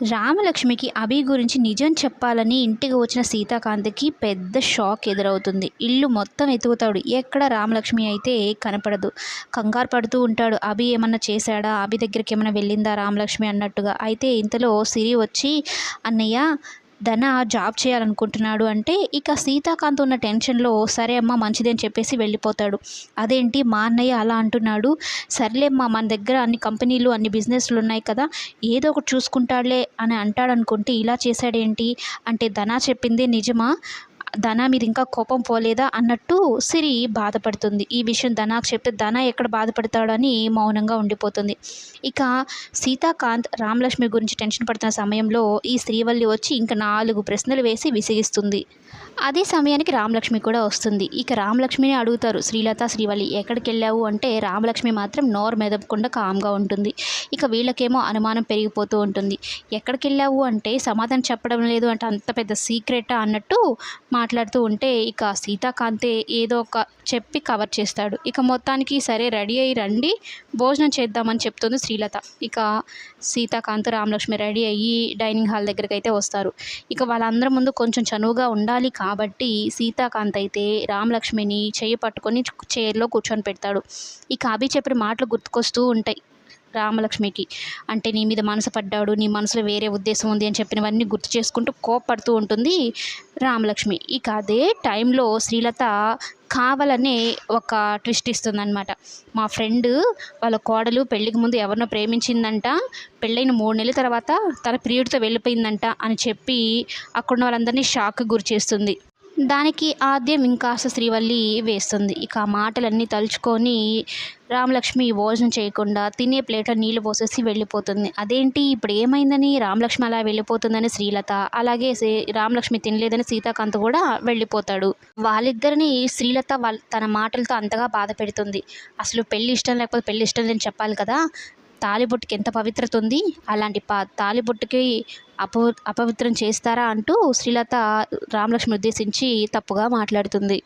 రామలక్ష్మికి అభి గురించి నిజం చెప్పాలని ఇంటికి వచ్చిన సీతాకాంత్కి పెద్ద షాక్ ఎదురవుతుంది. ఇల్లు మొత్తం ఎతుకుతాడు ఎక్కడ రామలక్ష్మి అయితే కనపడదు. కంగారు పడుతూ ఉంటాడు. అభి ఏమన్నా చేశాడా? అభి దగ్గరికి ఏమైనా వెళ్ళిందా రామలక్ష్మి అన్నట్టుగా. అయితే ఇంతలో సిరి వచ్చి అన్నయ్య ధన జాబ్ చేయాలనుకుంటున్నాడు అంటే ఇక సీతాకాంత్ ఉన్న టెన్షన్లో సరే అమ్మ మంచిది అని చెప్పేసి వెళ్ళిపోతాడు. అదేంటి మా అన్నయ్య అలా అంటున్నాడు. సర్లేమ్మా మన దగ్గర అన్ని కంపెనీలు అన్ని బిజినెస్లు ఉన్నాయి కదా ఏదో ఒకటి చూసుకుంటాడులే అని అంటాడనుకుంటే ఇలా చేశాడేంటి? అంటే ధన చెప్పింది నిజమా? ధన మీద ఇంకా కోపం పోలేదా అన్నట్టు సిరి బాధపడుతుంది. ఈ విషయం ధనాకు చెప్తే ధన ఎక్కడ బాధపడతాడని మౌనంగా ఉండిపోతుంది. ఇక సీతాకాంత్ రామలక్ష్మి గురించి టెన్షన్ పడుతున్న సమయంలో ఈ శ్రీవల్లి వచ్చి ఇంకా నాలుగు ప్రశ్నలు వేసి విసిగిస్తుంది. అదే సమయానికి రామలక్ష్మి కూడా వస్తుంది. ఇక రామలక్ష్మిని అడుగుతారు శ్రీలత శ్రీవల్లి ఎక్కడికి వెళ్ళావు? అంటే రామలక్ష్మి మాత్రం నోరు మెదపకుండా కామ్గా ఉంటుంది. ఇక వీళ్ళకేమో అనుమానం పెరిగిపోతూ ఉంటుంది. ఎక్కడికి వెళ్ళావు? అంటే సమాధానం చెప్పడం లేదు అంటే అంత పెద్ద సీక్రెటా అన్నట్టు మాట్లాడుతూ ఉంటే ఇక సీతాకాంతే ఏదో ఒక చెప్పి కవర్ చేస్తాడు. ఇక మొత్తానికి సరే రెడీ అయ్యి రండి భోజనం చేద్దామని చెప్తుంది శ్రీలత. ఇక సీతాకాంత్ రామలక్ష్మి రెడీ అయ్యి డైనింగ్ హాల్ దగ్గరికి అయితే వస్తారు. ఇక వాళ్ళందరి ముందు కొంచెం చనువుగా ఉండాలి కాబట్టి సీతాకాంత్ అయితే రామలక్ష్మిని చెయ్యి పట్టుకొని చైర్లో కూర్చొని పెడతాడు. ఇక అభి చెప్పిన మాటలు గుర్తుకొస్తూ ఉంటాయి. రామలక్ష్మికి. అంటే నీ మీద మనసు పడ్డాడు నీ మనసులో వేరే ఉద్దేశం ఉంది అని చెప్పినవన్నీ గుర్తు చేసుకుంటూ కోపడుతూ ఉంటుంది రామలక్ష్మి. ఇక అదే టైంలో శ్రీలత కావాలనే ఒక ట్విస్ట్ ఇస్తుందన్నమాట. మా ఫ్రెండ్ వాళ్ళ కోడలు పెళ్ళికి ముందు ఎవరినో ప్రేమించిందంట పెళ్ళైన మూడు నెలల తర్వాత తన ప్రియుడితో వెళ్ళిపోయిందంట అని చెప్పి అక్కడున్న వాళ్ళందరినీ షాక్ గురి చేస్తుంది. దానికి ఆద్యం ఇంకాస్త శ్రీవల్లి వేస్తుంది. ఇక ఆ మాటలన్నీ తలుచుకొని రామలక్ష్మి భోజనం చేయకుండా తినే ప్లేట్లో నీళ్ళు పోసేసి వెళ్ళిపోతుంది. అదేంటి? ఇప్పుడు ఏమైందని? రామలక్ష్మి అలా వెళ్ళిపోతుందని శ్రీలత అలాగే శ్రీ- రామలక్ష్మి తినలేదని సీతాకాంత్ కూడా వెళ్ళిపోతాడు. వాళ్ళిద్దరిని శ్రీలత వాళ్ళ తన మాటలతో అంతగా బాధ పెడుతుంది. అసలు పెళ్ళి ఇష్టం లేకపోతే పెళ్ళి ఇష్టం లేని చెప్పాలి కదా? తాలిబొట్టుకి ఎంత పవిత్రత ఉంది? అలాంటి పా తాలిబొట్టుకి అపవ అపవిత్రం చేస్తారా అంటూ శ్రీలత రామలక్ష్మి ఉద్దేశించి తప్పుగా మాట్లాడుతుంది.